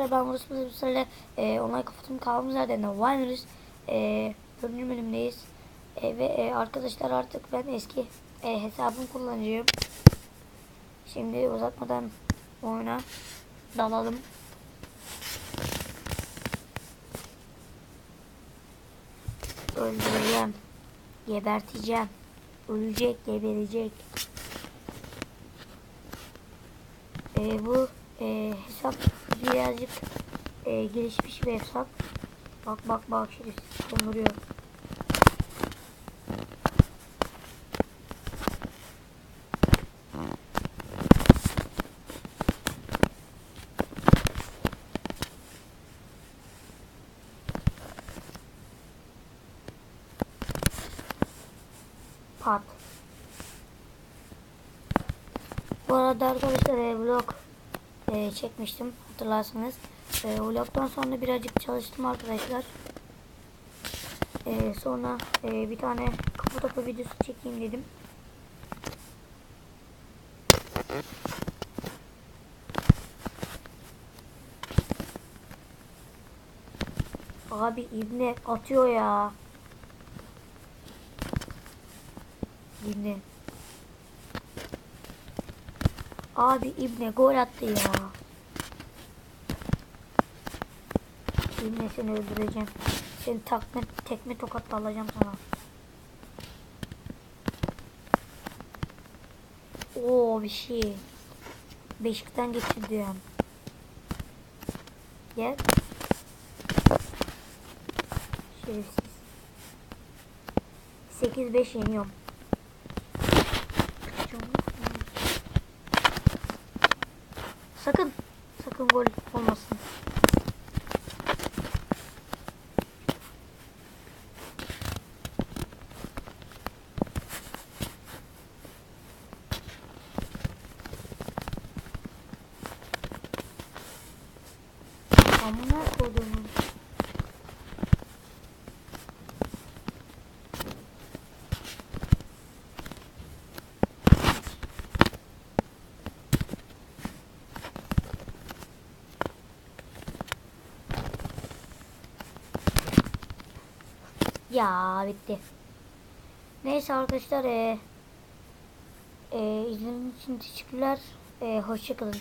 arkadaşlar ben Murat Mısır'la e, online kapatım kaldığımız yerden de Wineries e, dördüncü bölümdeyiz. E, ve e, arkadaşlar artık ben eski e, hesabımı kullanacağım. Şimdi uzatmadan oyuna dalalım. Öldüreceğim. Geberteceğim. Ölecek, geberecek. E, bu e, hesap birazcık e, gelişmiş bir hesap. Bak bak bak şimdi konduruyor. Pat. Bu arada arkadaşlar e, vlog e, çekmiştim hatırlarsanız. E, vlogdan sonra birazcık çalıştım arkadaşlar. E, sonra e, bir tane kafa topu videosu çekeyim dedim. Abi ibne atıyor ya. İbne. Abi İbne gol attı ya. İbne seni öldüreceğim. Seni takme, tekme tokatla alacağım sana. Oo bir şey. Beşikten geçirdi ya. Gel. Şerefsiz. 8-5 yeniyorum. Sakın. Sakın gol olmasın. Amına kodumun. Ya bitti. Neyse arkadaşlar e, e, izlediğiniz için teşekkürler. E, hoşçakalın.